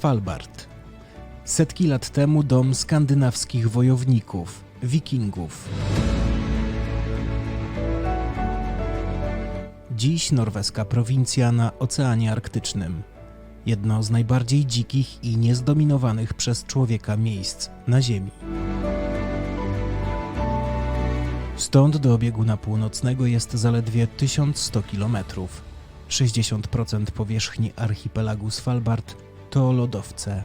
Svalbard. Setki lat temu dom skandynawskich wojowników, wikingów. Dziś norweska prowincja na Oceanie Arktycznym. Jedno z najbardziej dzikich i niezdominowanych przez człowieka miejsc na Ziemi. Stąd do bieguna północnego jest zaledwie 1100 km. 60% powierzchni archipelagu Svalbard to lodowce.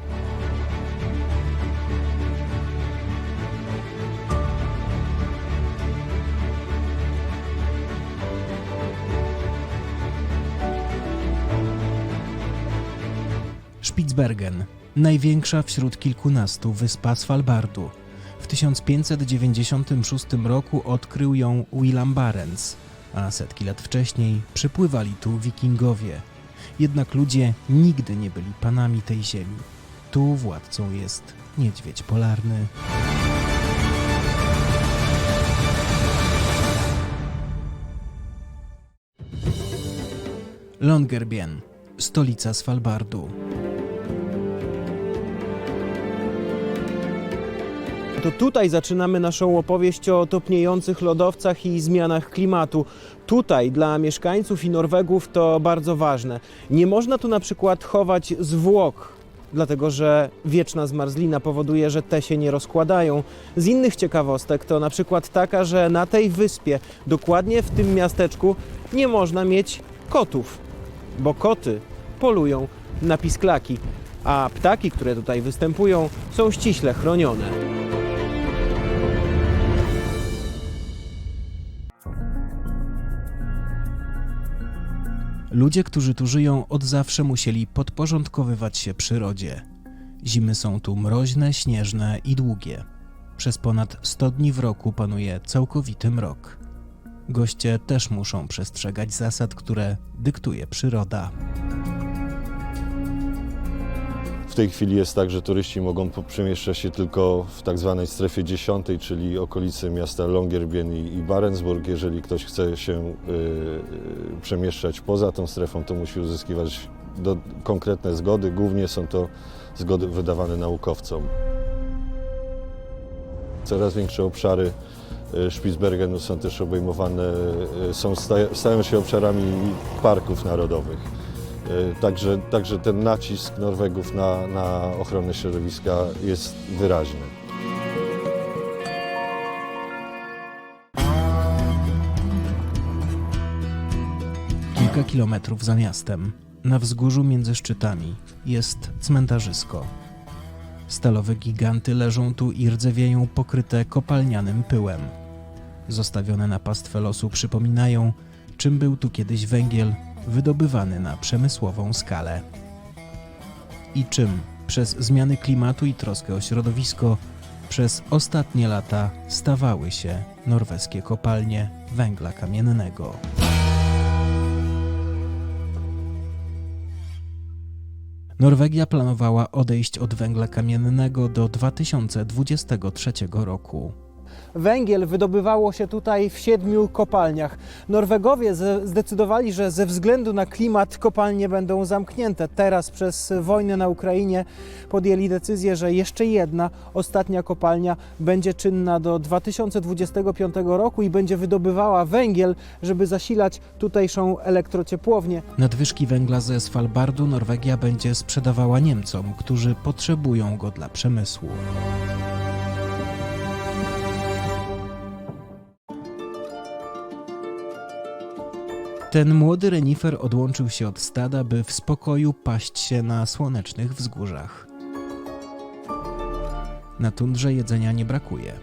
Spitsbergen, największa wśród kilkunastu wyspa Svalbardu. W 1596 roku odkrył ją William Barents, a setki lat wcześniej przypływali tu wikingowie. Jednak ludzie nigdy nie byli panami tej ziemi. Tu władcą jest niedźwiedź polarny. Longyearbyen, stolica Svalbardu. To tutaj zaczynamy naszą opowieść o topniejących lodowcach i zmianach klimatu. Tutaj dla mieszkańców i Norwegów to bardzo ważne. Nie można tu na przykład chować zwłok, dlatego że wieczna zmarzlina powoduje, że te się nie rozkładają. Z innych ciekawostek to na przykład taka, że na tej wyspie, dokładnie w tym miasteczku, nie można mieć kotów, bo koty polują na pisklaki, a ptaki, które tutaj występują, są ściśle chronione. Ludzie, którzy tu żyją, od zawsze musieli podporządkowywać się przyrodzie. Zimy są tu mroźne, śnieżne i długie. Przez ponad 100 dni w roku panuje całkowity mrok. Goście też muszą przestrzegać zasad, które dyktuje przyroda. W tej chwili jest tak, że turyści mogą przemieszczać się tylko w tak zwanej strefie dziesiątej, czyli okolicy miasta Longyearbyen i, Barentsburg. Jeżeli ktoś chce się y, y, przemieszczać poza tą strefą, to musi uzyskiwać do, konkretne zgody. Głównie są to zgody wydawane naukowcom. Coraz większe obszary y, Spitsbergenu są też obejmowane, są, stają się obszarami parków narodowych. E, Także, także ten nacisk Norwegów na, na ochronę środowiska jest wyraźny. Kilka kilometrów za miastem, na wzgórzu między szczytami, jest cmentarzysko. Stalowe giganty leżą tu i rdzewieją pokryte kopalnianym pyłem. Zostawione na pastwę losu przypominają, czym był tu kiedyś węgiel wydobywany na przemysłową skalę. I czym przez zmiany klimatu i troskę o środowisko przez ostatnie lata stawały się norweskie kopalnie węgla kamiennego. Norwegia planowała odejść od węgla kamiennego do 2023 roku. Węgiel wydobywało się tutaj w siedmiu kopalniach. Norwegowie zdecydowali, że ze względu na klimat kopalnie będą zamknięte. Teraz przez wojnę na Ukrainie podjęli decyzję, że jeszcze jedna, ostatnia kopalnia będzie czynna do 2025 roku i będzie wydobywała węgiel, żeby zasilać tutejszą elektrociepłownię. Nadwyżki węgla ze Svalbardu Norwegia będzie sprzedawała Niemcom, którzy potrzebują go dla przemysłu. Ten młody renifer odłączył się od stada, by w spokoju paść się na słonecznych wzgórzach. Na tundrze jedzenia nie brakuje.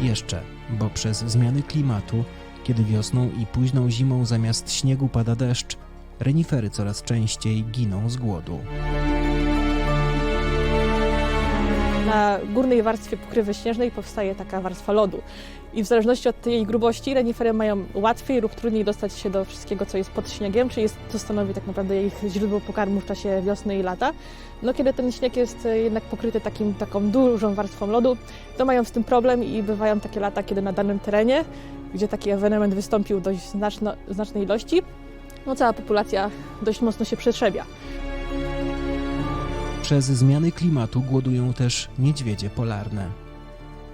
Jeszcze, bo przez zmiany klimatu, kiedy wiosną i późną zimą zamiast śniegu pada deszcz, renifery coraz częściej giną z głodu. Na górnej warstwie pokrywy śnieżnej powstaje taka warstwa lodu. I w zależności od jej grubości renifery mają łatwiej lub trudniej dostać się do wszystkiego, co jest pod śniegiem, czyli jest, to stanowi tak naprawdę ich źródło pokarmu w czasie wiosny i lata. No kiedy ten śnieg jest e, jednak pokryty takim, taką dużą warstwą lodu, to mają z tym problem i bywają takie lata, kiedy na danym terenie, gdzie taki ewenement wystąpił dość znaczno, znacznej ilości, no, cała populacja dość mocno się przetrzebia. Przez zmiany klimatu głodują też niedźwiedzie polarne.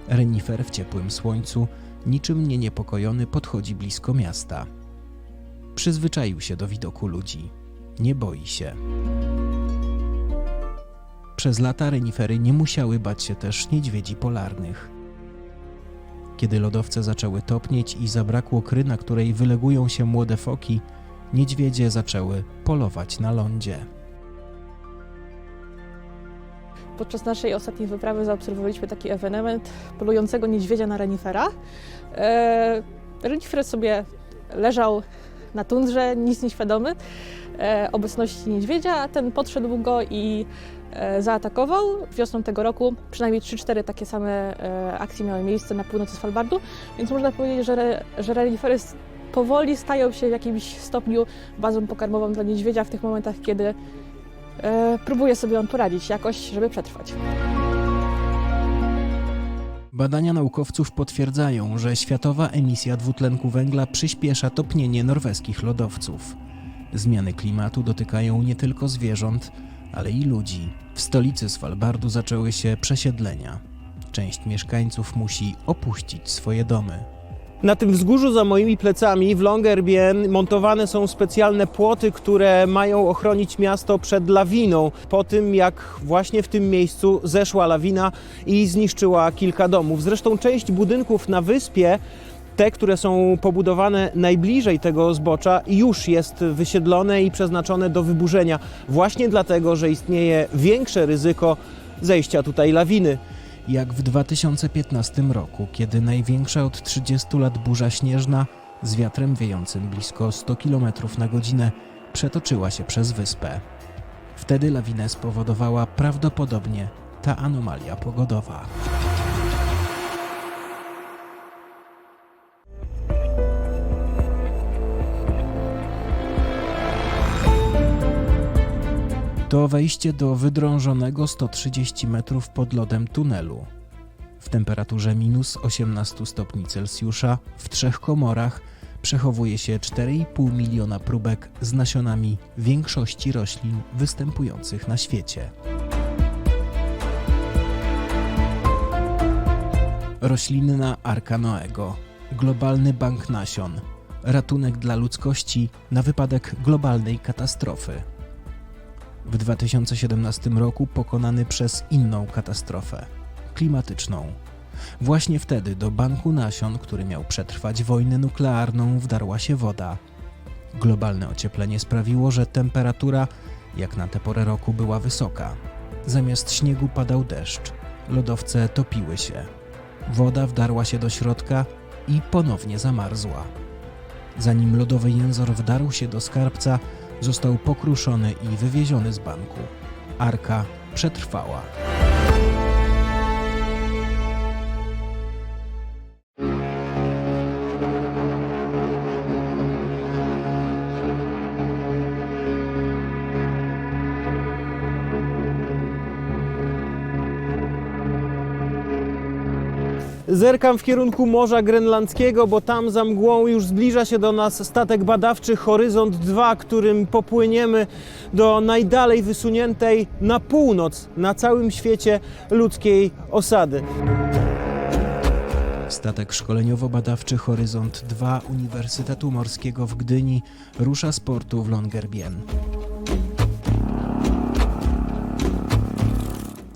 Renifer w ciepłym słońcu, niczym nie niepokojony, podchodzi blisko miasta. Przyzwyczaił się do widoku ludzi. Nie boi się. Przez lata renifery nie musiały bać się też niedźwiedzi polarnych. Kiedy lodowce zaczęły topnieć i zabrakło kry, na której wylegują się młode foki, niedźwiedzie zaczęły polować na lądzie. Podczas naszej ostatniej wyprawy zaobserwowaliśmy taki ewenement polującego niedźwiedzia na renifera. E, renifer sobie leżał na tundrze, nic nieświadomy e, obecności niedźwiedzia, a ten podszedł go i e, zaatakował. Wiosną tego roku przynajmniej 3-4 takie same e, akcje miały miejsce na północy Svalbardu, więc można powiedzieć, że, że renifery powoli stają się w jakimś stopniu bazą pokarmową dla niedźwiedzia w tych momentach, kiedy próbuje sobie on poradzić jakoś, żeby przetrwać. Badania naukowców potwierdzają, że światowa emisja dwutlenku węgla przyspiesza topnienie norweskich lodowców. Zmiany klimatu dotykają nie tylko zwierząt, ale i ludzi. W stolicy Svalbardu zaczęły się przesiedlenia. Część mieszkańców musi opuścić swoje domy. Na tym wzgórzu za moimi plecami w Longyearbyen montowane są specjalne płoty, które mają ochronić miasto przed lawiną. Po tym jak właśnie w tym miejscu zeszła lawina i zniszczyła kilka domów. Zresztą część budynków na wyspie te, które są pobudowane najbliżej tego zbocza, już jest wysiedlone i przeznaczone do wyburzenia, właśnie dlatego, że istnieje większe ryzyko zejścia tutaj lawiny. Jak w 2015 roku, kiedy największa od 30 lat burza śnieżna z wiatrem wiejącym blisko 100 km na godzinę przetoczyła się przez wyspę. Wtedy lawinę spowodowała prawdopodobnie ta anomalia pogodowa. To wejście do wydrążonego 130 metrów pod lodem tunelu. W temperaturze minus 18 stopni Celsjusza w trzech komorach przechowuje się 4,5 miliona próbek z nasionami większości roślin występujących na świecie. Roślinna Arka Noego, globalny bank nasion, ratunek dla ludzkości na wypadek globalnej katastrofy w 2017 roku pokonany przez inną katastrofę klimatyczną. Właśnie wtedy do banku nasion, który miał przetrwać wojnę nuklearną, wdarła się woda. Globalne ocieplenie sprawiło, że temperatura, jak na tę porę roku, była wysoka. Zamiast śniegu padał deszcz, lodowce topiły się. Woda wdarła się do środka i ponownie zamarzła. Zanim lodowy jęzor wdarł się do skarbca, został pokruszony i wywieziony z banku. Arka przetrwała. Zerkam w kierunku Morza Grenlandzkiego, bo tam za mgłą już zbliża się do nas statek badawczy Horyzont 2, którym popłyniemy do najdalej wysuniętej na północ na całym świecie ludzkiej osady. Statek szkoleniowo-badawczy Horyzont 2 Uniwersytetu Morskiego w Gdyni rusza z portu w Longyearbyen.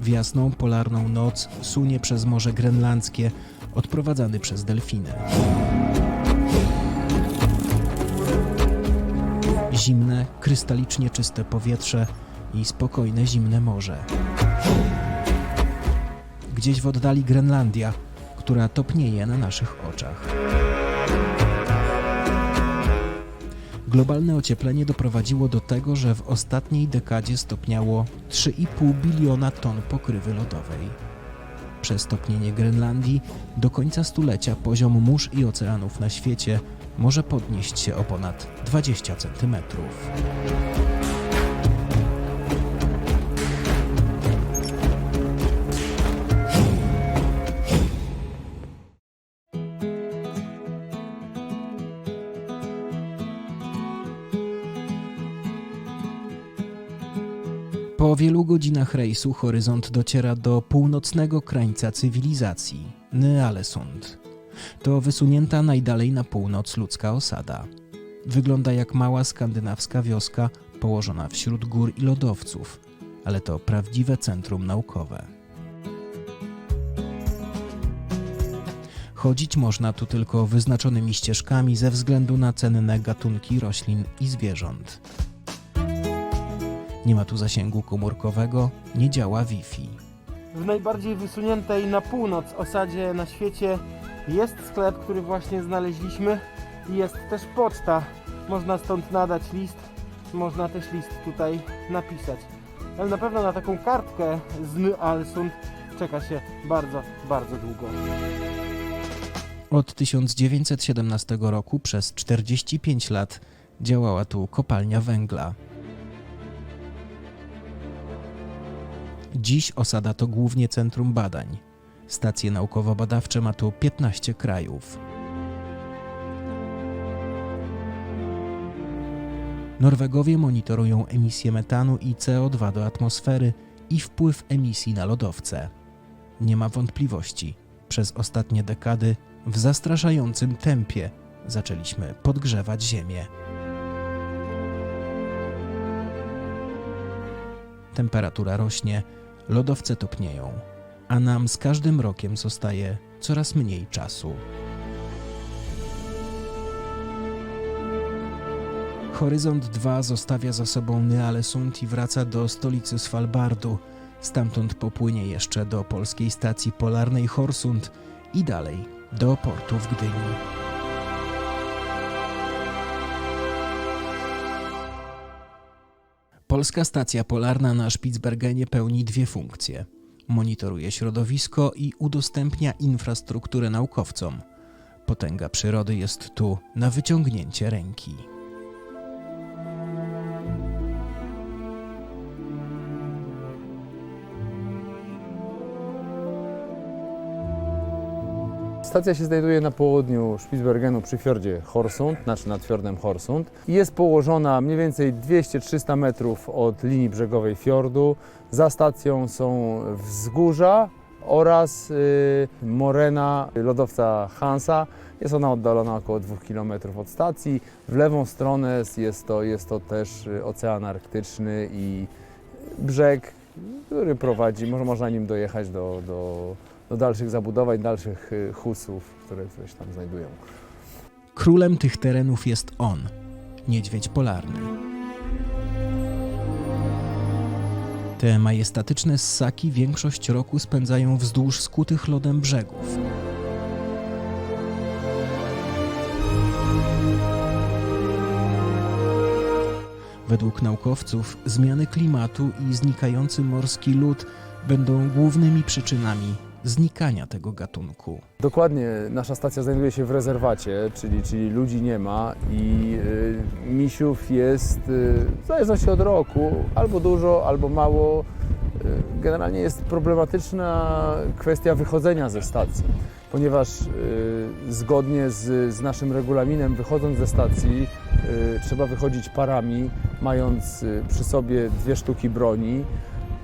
W jasną, polarną noc sunie przez Morze Grenlandzkie, odprowadzany przez delfiny. Zimne, krystalicznie czyste powietrze i spokojne, zimne morze. Gdzieś w oddali Grenlandia, która topnieje na naszych oczach. Globalne ocieplenie doprowadziło do tego, że w ostatniej dekadzie stopniało 3,5 biliona ton pokrywy lodowej. Przez topnienie Grenlandii do końca stulecia poziom mórz i oceanów na świecie może podnieść się o ponad 20 centymetrów. Godzinach rejsu horyzont dociera do północnego krańca cywilizacji Nyalesund. To wysunięta najdalej na północ ludzka osada. Wygląda jak mała skandynawska wioska położona wśród gór i lodowców, ale to prawdziwe centrum naukowe. Chodzić można tu tylko wyznaczonymi ścieżkami ze względu na cenne gatunki roślin i zwierząt. Nie ma tu zasięgu komórkowego, nie działa Wi-Fi. W najbardziej wysuniętej na północ osadzie na świecie jest sklep, który właśnie znaleźliśmy i jest też poczta. Można stąd nadać list, można też list tutaj napisać. Ale na pewno na taką kartkę z Nyalsund czeka się bardzo, bardzo długo. Od 1917 roku przez 45 lat działała tu kopalnia węgla. Dziś osada to głównie centrum badań. Stacje naukowo-badawcze ma tu 15 krajów. Norwegowie monitorują emisję metanu i CO2 do atmosfery i wpływ emisji na lodowce. Nie ma wątpliwości, przez ostatnie dekady w zastraszającym tempie zaczęliśmy podgrzewać Ziemię. Temperatura rośnie, lodowce topnieją, a nam z każdym rokiem zostaje coraz mniej czasu. Horyzont 2 zostawia za sobą Nyalesund i wraca do stolicy Svalbardu. Stamtąd popłynie jeszcze do polskiej stacji polarnej Horsund i dalej do portu w Gdyni. Polska stacja polarna na Spitsbergenie pełni dwie funkcje. Monitoruje środowisko i udostępnia infrastrukturę naukowcom. Potęga przyrody jest tu na wyciągnięcie ręki. Stacja się znajduje na południu Spitsbergenu przy fiordzie Horsund, znaczy nad fiordem Horsund. Jest położona mniej więcej 200-300 metrów od linii brzegowej fiordu. Za stacją są wzgórza oraz y, morena lodowca Hansa. Jest ona oddalona około 2 km od stacji. W lewą stronę jest to, jest to też Ocean Arktyczny i brzeg, który prowadzi, może można nim dojechać do, do, do dalszych zabudowań, dalszych y, husów, które się tam znajdują. Królem tych terenów jest on, niedźwiedź polarny. Te majestatyczne ssaki większość roku spędzają wzdłuż skutych lodem brzegów. Według naukowców zmiany klimatu i znikający morski lód będą głównymi przyczynami znikania tego gatunku. Dokładnie, nasza stacja znajduje się w rezerwacie, czyli, czyli ludzi nie ma i y, misiów jest y, w zależności od roku albo dużo, albo mało. Y, generalnie jest problematyczna kwestia wychodzenia ze stacji, ponieważ y, zgodnie z, z naszym regulaminem, wychodząc ze stacji, y, trzeba wychodzić parami, mając y, przy sobie dwie sztuki broni.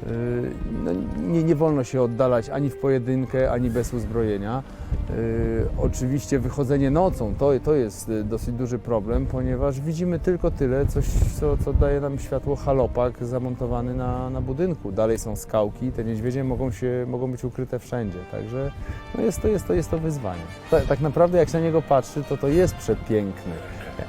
Y, No, nie, nie wolno się oddalać ani w pojedynkę, ani bez uzbrojenia. Y, Oczywiście wychodzenie nocą to, to jest y, dosyć duży problem, ponieważ widzimy tylko tyle, coś, co, co daje nam światło halopak zamontowany na, na budynku. Dalej są skałki, te niedźwiedzie mogą, się, mogą być ukryte wszędzie, także no jest, to, jest, to, jest to wyzwanie. Tak, tak naprawdę jak się na niego patrzy, to to jest przepiękny,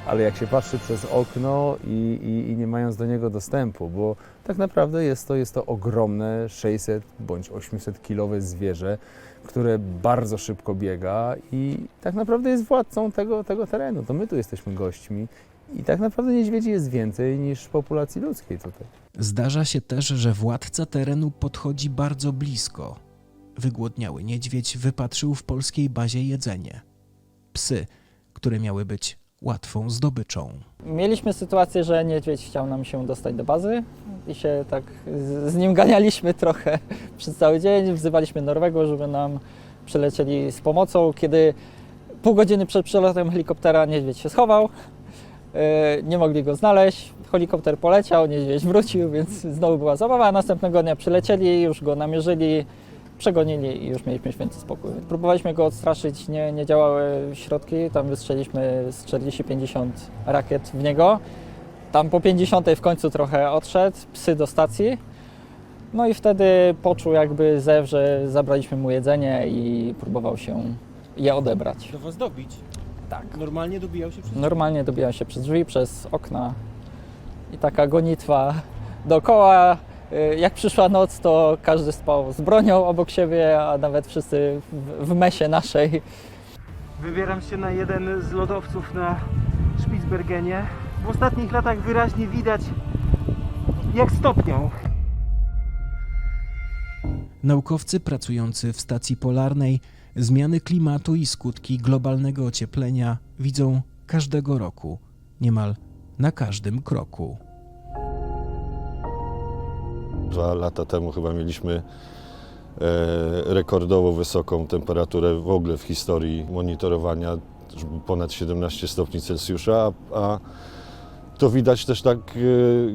ale jak się patrzy przez okno i, i, i nie mając do niego dostępu, bo tak naprawdę jest to, jest to ogromne 600 bądź 800 kilowe zwierzę, które bardzo szybko biega i tak naprawdę jest władcą tego, tego terenu. To my tu jesteśmy gośćmi i tak naprawdę niedźwiedzi jest więcej niż populacji ludzkiej tutaj. Zdarza się też, że władca terenu podchodzi bardzo blisko. Wygłodniały niedźwiedź wypatrzył w polskiej bazie jedzenie. Psy, które miały być łatwą zdobyczą. Mieliśmy sytuację, że niedźwiedź chciał nam się dostać do bazy i się tak z, z nim ganialiśmy trochę przez cały dzień. Wzywaliśmy Norwegów, żeby nam przylecieli z pomocą. Kiedy pół godziny przed przelotem helikoptera niedźwiedź się schował, E, Nie mogli go znaleźć, helikopter poleciał, niedźwiedź wrócił, więc znowu była zabawa, następnego dnia przylecieli, już go namierzyli, przegonili i już mieliśmy święty spokój. Próbowaliśmy go odstraszyć, nie, nie działały środki, tam wystrzeliśmy z 40-50 rakiet w niego. Tam po 50 w końcu trochę odszedł, psy do stacji. No i wtedy poczuł jakby zew, że zabraliśmy mu jedzenie i próbował się je odebrać. Do was dobić. Tak. Normalnie dobijał się przez Normalnie dobijał się przez drzwi, przez okna i taka gonitwa dookoła. Y, Jak przyszła noc, to każdy spał z bronią obok siebie, a nawet wszyscy w, w mesie naszej. Wybieram się na jeden z lodowców na Spitsbergenie. W ostatnich latach wyraźnie widać, jak stopniał. Naukowcy pracujący w stacji polarnej zmiany klimatu i skutki globalnego ocieplenia widzą każdego roku, niemal na każdym kroku. Dwa lata temu chyba mieliśmy e, rekordowo wysoką temperaturę w ogóle w historii monitorowania, ponad 17 stopni Celsjusza, a, a to widać też tak e,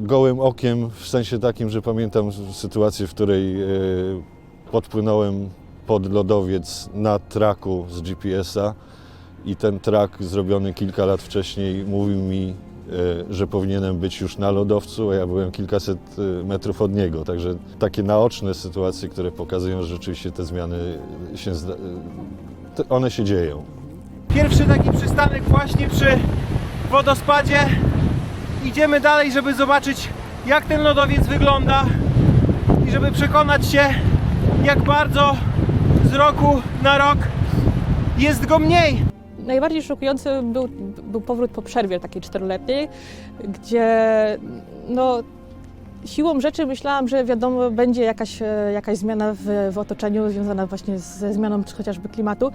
gołym okiem, w sensie takim, że pamiętam sytuację, w której e, podpłynąłem pod lodowiec na traku z GPS-a i ten trak zrobiony kilka lat wcześniej mówił mi, że powinienem być już na lodowcu, a ja byłem kilkaset e, metrów od niego. Także takie naoczne sytuacje, które pokazują, że rzeczywiście te zmiany się, te- one się dzieją. Pierwszy taki przystanek właśnie przy wodospadzie. Idziemy dalej, żeby zobaczyć, jak ten lodowiec wygląda i żeby przekonać się, jak bardzo z roku na rok jest go mniej. Najbardziej szokujący był, był powrót po przerwie takiej czteroletniej, gdzie no, siłą rzeczy myślałam, że wiadomo, będzie jakaś, e, jakaś zmiana w, w otoczeniu związana właśnie ze zmianą chociażby klimatu.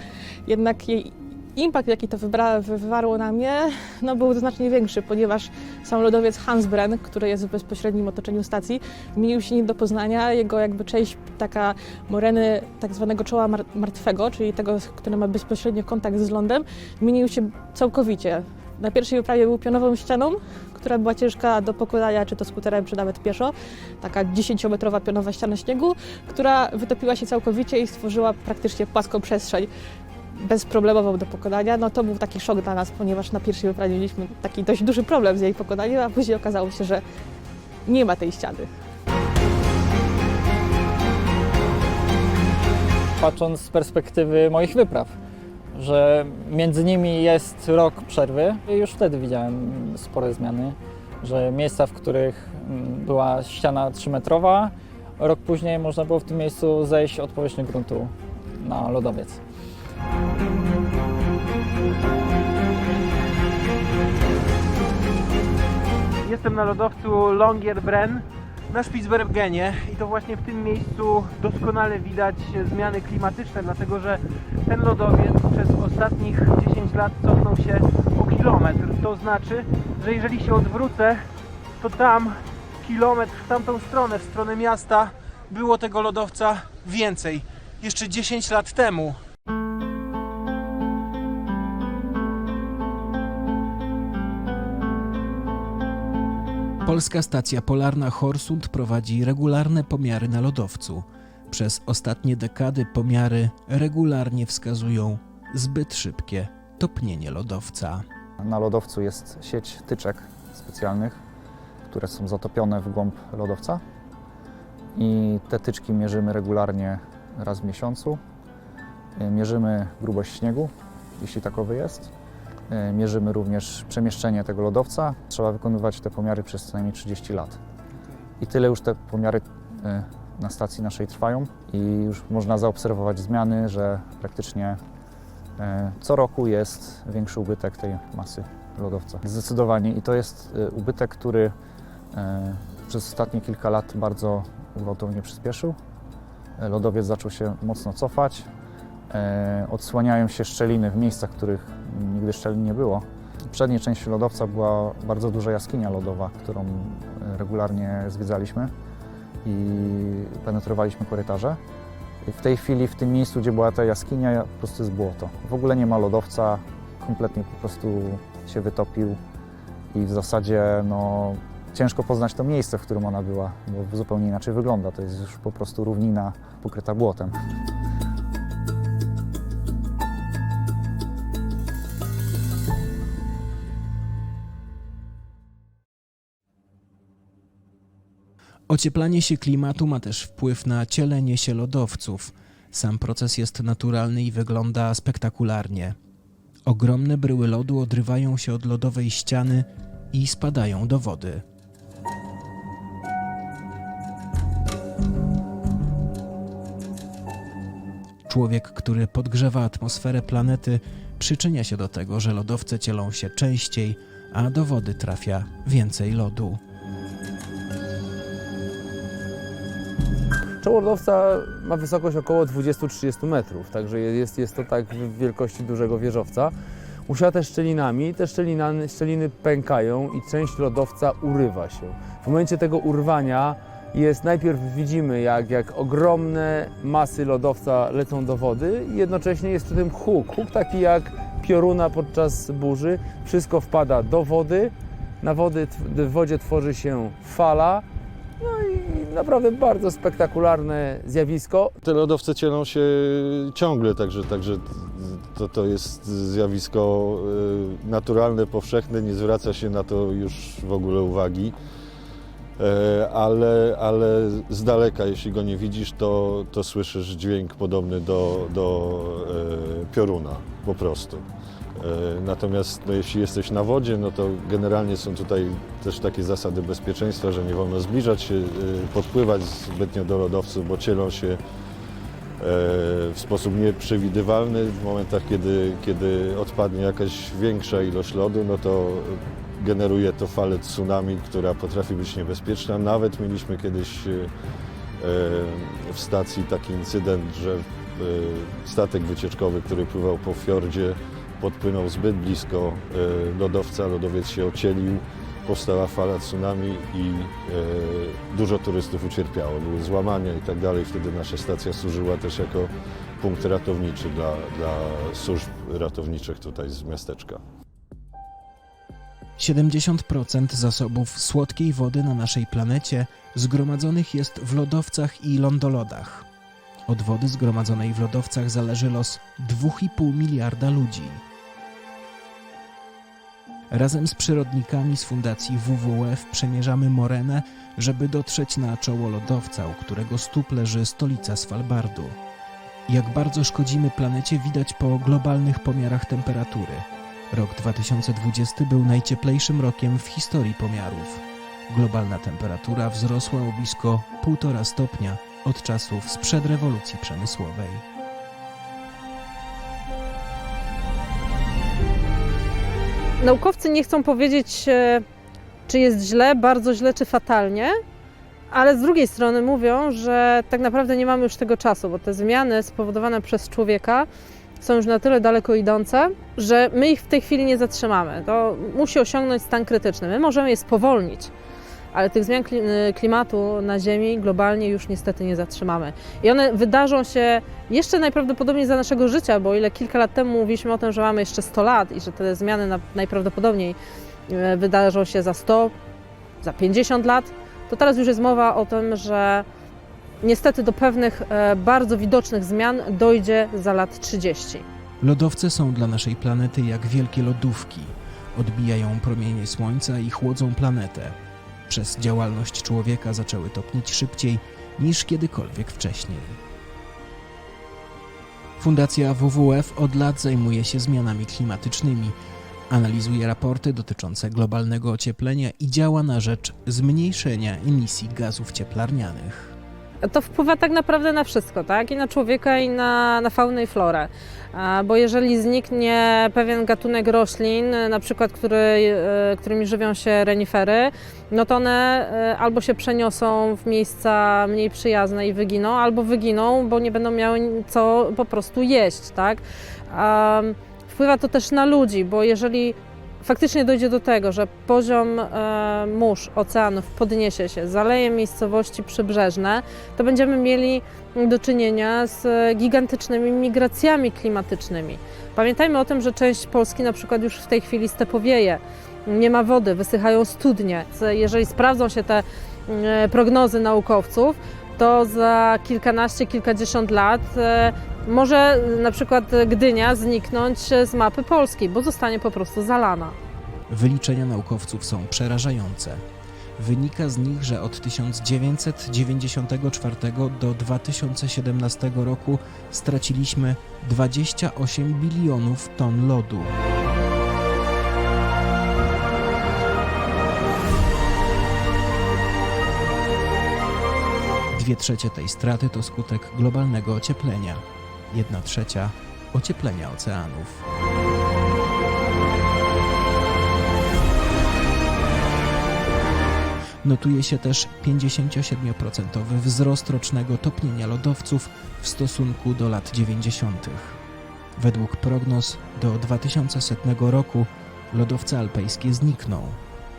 Jednak jej impact, jaki to wywarło na mnie, no, był znacznie większy, ponieważ sam lodowiec Hansbren, który jest w bezpośrednim otoczeniu stacji, zmienił się nie do poznania. Jego jakby część taka moreny tak zwanego czoła mar- martwego, czyli tego, który ma bezpośrednio kontakt z lądem, zmienił się całkowicie. Na pierwszej wyprawie był pionową ścianą, która była ciężka do pokonania, czy to skuterem, czy nawet pieszo. Taka 10-metrowa pionowa ściana śniegu, która wytopiła się całkowicie i stworzyła praktycznie płaską przestrzeń bezproblemową do pokonania. No to był taki szok dla nas, ponieważ na pierwszej wyprawie mieliśmy taki dość duży problem z jej pokonaniem, a później okazało się, że nie ma tej ściany. Patrząc z perspektywy moich wypraw, że między nimi jest rok przerwy, już wtedy widziałem spore zmiany, że miejsca, w których mm, była ściana 3-metrowa, rok później można było w tym miejscu zejść od powierzchni gruntu na lodowiec. Jestem na lodowcu Longyearbyen na Spitsbergenie i to właśnie w tym miejscu doskonale widać zmiany klimatyczne, dlatego że ten lodowiec przez ostatnich 10 lat cofnął się o kilometr. To znaczy, że jeżeli się odwrócę, to tam kilometr w tamtą stronę, w stronę miasta, było tego lodowca więcej. Jeszcze 10 lat temu. Polska stacja polarna Horsund prowadzi regularne pomiary na lodowcu. Przez ostatnie dekady pomiary regularnie wskazują zbyt szybkie topnienie lodowca. Na lodowcu jest sieć tyczek specjalnych, które są zatopione w głąb lodowca. I te tyczki mierzymy regularnie raz w miesiącu. Mierzymy grubość śniegu, jeśli takowy jest. Y, Mierzymy również przemieszczenie tego lodowca. Trzeba wykonywać te pomiary przez co najmniej 30 lat. I tyle już te pomiary y, na stacji naszej trwają i już można zaobserwować zmiany, że praktycznie E, Co roku jest większy ubytek tej masy lodowca. Zdecydowanie i to jest e, ubytek, który e, przez ostatnie kilka lat bardzo gwałtownie przyspieszył. E, Lodowiec zaczął się mocno cofać. E, Odsłaniają się szczeliny w miejscach, w których nigdy szczelin nie było. W przedniej części lodowca była bardzo duża jaskinia lodowa, którą regularnie zwiedzaliśmy i penetrowaliśmy korytarze. W tej chwili, w tym miejscu, gdzie była ta jaskinia, po prostu jest błoto. W ogóle nie ma lodowca, kompletnie po prostu się wytopił i w zasadzie no, ciężko poznać to miejsce, w którym ona była, bo zupełnie inaczej wygląda. To jest już po prostu równina pokryta błotem. Ocieplanie się klimatu ma też wpływ na cielenie się lodowców. Sam proces jest naturalny i wygląda spektakularnie. Ogromne bryły lodu odrywają się od lodowej ściany i spadają do wody. Człowiek, który podgrzewa atmosferę planety, przyczynia się do tego, że lodowce cielą się częściej, a do wody trafia więcej lodu. Czoło lodowca ma wysokość około 20-30 metrów, także jest, jest to tak wielkości dużego wieżowca. Usiate szczelinami, te szczelina, szczeliny pękają i część lodowca urywa się. W momencie tego urwania jest, najpierw widzimy jak, jak ogromne masy lodowca lecą do wody i jednocześnie jest przy tym huk, huk taki jak pioruna podczas burzy. Wszystko wpada do wody, na wody, w wodzie tworzy się fala, naprawdę bardzo spektakularne zjawisko. Te lodowce cielą się ciągle, także, także to, to jest zjawisko y, naturalne, powszechne, nie zwraca się na to już w ogóle uwagi. E, Ale, ale z daleka, jeśli go nie widzisz, to, to słyszysz dźwięk podobny do, do e, pioruna, po prostu. E, Natomiast no, jeśli jesteś na wodzie, no to generalnie są tutaj też takie zasady bezpieczeństwa, że nie wolno zbliżać się, e, podpływać zbytnio do lodowców, bo cielą się e, w sposób nieprzewidywalny. W momentach, kiedy, kiedy odpadnie jakaś większa ilość lodu, no to generuje to falę tsunami, która potrafi być niebezpieczna. Nawet mieliśmy kiedyś w stacji taki incydent, że statek wycieczkowy, który pływał po fiordzie, podpłynął zbyt blisko e, lodowca, lodowiec się ocielił, powstała fala tsunami i e, dużo turystów ucierpiało. Były złamania i tak dalej. Wtedy nasza stacja służyła też jako punkt ratowniczy dla, dla służb ratowniczych tutaj z miasteczka. 70% zasobów słodkiej wody na naszej planecie zgromadzonych jest w lodowcach i lądolodach. Od wody zgromadzonej w lodowcach zależy los 2,5 miliarda ludzi. Razem z przyrodnikami z fundacji WWF przemierzamy Morenę, żeby dotrzeć na czoło lodowca, u którego stóp leży stolica Svalbardu. Jak bardzo szkodzimy planecie widać po globalnych pomiarach temperatury. Rok 2020 był najcieplejszym rokiem w historii pomiarów. Globalna temperatura wzrosła o blisko 1,5 stopnia od czasów sprzed rewolucji przemysłowej. Naukowcy nie chcą powiedzieć, e, czy jest źle, bardzo źle, czy fatalnie, ale z drugiej strony mówią, że tak naprawdę nie mamy już tego czasu, bo te zmiany spowodowane przez człowieka są już na tyle daleko idące, że my ich w tej chwili nie zatrzymamy. To musi osiągnąć stan krytyczny. My możemy je spowolnić, ale tych zmian y, klimatu na Ziemi globalnie już niestety nie zatrzymamy. I one wydarzą się jeszcze najprawdopodobniej za naszego życia, bo ile kilka lat temu mówiliśmy o tym, że mamy jeszcze 100 lat i że te zmiany na- najprawdopodobniej y, wydarzą się za 100, za 50 lat, to teraz już jest mowa o tym, że niestety do pewnych e, bardzo widocznych zmian dojdzie za lat 30. Lodowce są dla naszej planety jak wielkie lodówki. Odbijają promienie słońca i chłodzą planetę. Przez działalność człowieka zaczęły topnieć szybciej niż kiedykolwiek wcześniej. Fundacja WWF od lat zajmuje się zmianami klimatycznymi, analizuje raporty dotyczące globalnego ocieplenia i działa na rzecz zmniejszenia emisji gazów cieplarnianych. To wpływa tak naprawdę na wszystko, tak? I na człowieka, i na, na faunę i florę. Bo jeżeli zniknie pewien gatunek roślin, na przykład który, e, którymi żywią się renifery, no to one e, albo się przeniosą w miejsca mniej przyjazne i wyginą, albo wyginą, bo nie będą miały co po prostu jeść, tak? Wpływa to też na ludzi, bo jeżeli faktycznie dojdzie do tego, że poziom e, mórz oceanów podniesie się, zaleje miejscowości przybrzeżne, to będziemy mieli do czynienia z gigantycznymi migracjami klimatycznymi. Pamiętajmy o tym, że część Polski na przykład już w tej chwili stepowieje. nie ma wody, wysychają studnie. Jeżeli sprawdzą się te e, prognozy naukowców, to za kilkanaście, kilkadziesiąt lat e, może e, na przykład Gdynia zniknąć z mapy Polski, bo zostanie po prostu zalana. Wyliczenia naukowców są przerażające. Wynika z nich, że od 1994 do 2017 roku straciliśmy 28 bilionów ton lodu. Dwie trzecie tej straty to skutek globalnego ocieplenia, jedna trzecia ocieplenia oceanów. Notuje się też 57% wzrost rocznego topnienia lodowców w stosunku do lat 90. Według prognoz do 2100 roku lodowce alpejskie znikną,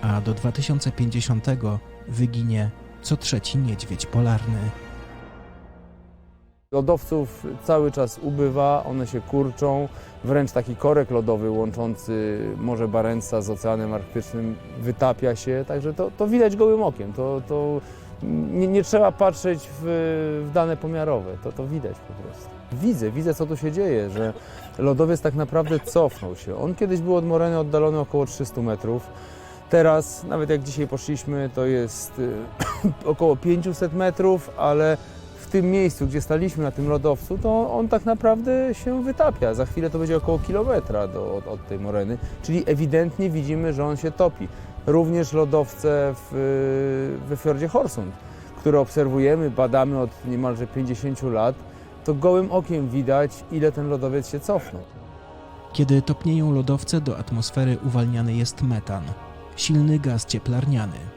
a do 2050 wyginie co trzeci niedźwiedź polarny. Lodowców cały czas ubywa, one się kurczą. Wręcz taki korek lodowy łączący Morze Barentsa z Oceanem Arktycznym wytapia się, także to, to widać gołym okiem. To, to nie, nie trzeba patrzeć w, w dane pomiarowe, to, to widać po prostu. Widzę, widzę co tu się dzieje, że lodowiec tak naprawdę cofnął się. On kiedyś był od Moreny oddalony około 300 metrów. Teraz, nawet jak dzisiaj poszliśmy, to jest y, około 500 metrów, ale tym miejscu, gdzie staliśmy na tym lodowcu, to on tak naprawdę się wytapia. Za chwilę to będzie około kilometra do, od, od tej moreny, czyli ewidentnie widzimy, że on się topi. Również lodowce w, we fiordzie Horsund, które obserwujemy, badamy od niemalże 50 lat, to gołym okiem widać, ile ten lodowiec się cofnął. Kiedy topnieją lodowce, do atmosfery uwalniany jest metan, silny gaz cieplarniany.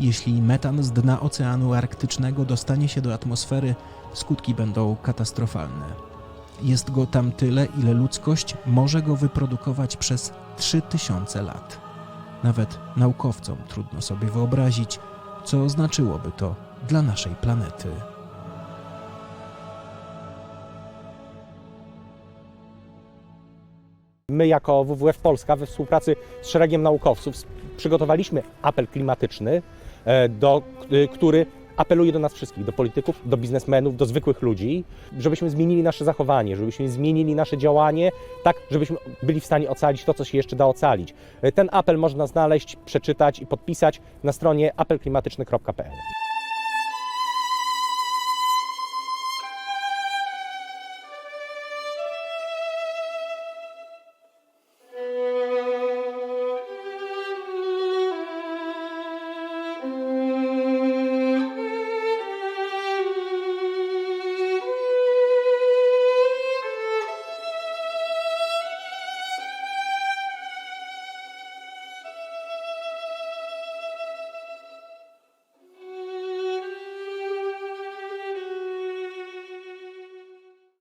Jeśli metan z dna Oceanu Arktycznego dostanie się do atmosfery, skutki będą katastrofalne. Jest go tam tyle, ile ludzkość może go wyprodukować przez 3000 lat. Nawet naukowcom trudno sobie wyobrazić, co znaczyłoby to dla naszej planety. My jako WWF Polska we współpracy z szeregiem naukowców przygotowaliśmy apel klimatyczny, do, y, który apeluje do nas wszystkich, do polityków, do biznesmenów, do zwykłych ludzi, żebyśmy zmienili nasze zachowanie, żebyśmy zmienili nasze działanie tak, żebyśmy byli w stanie ocalić to, co się jeszcze da ocalić. E, Ten apel można znaleźć, przeczytać i podpisać na stronie apelklimatyczny.pl.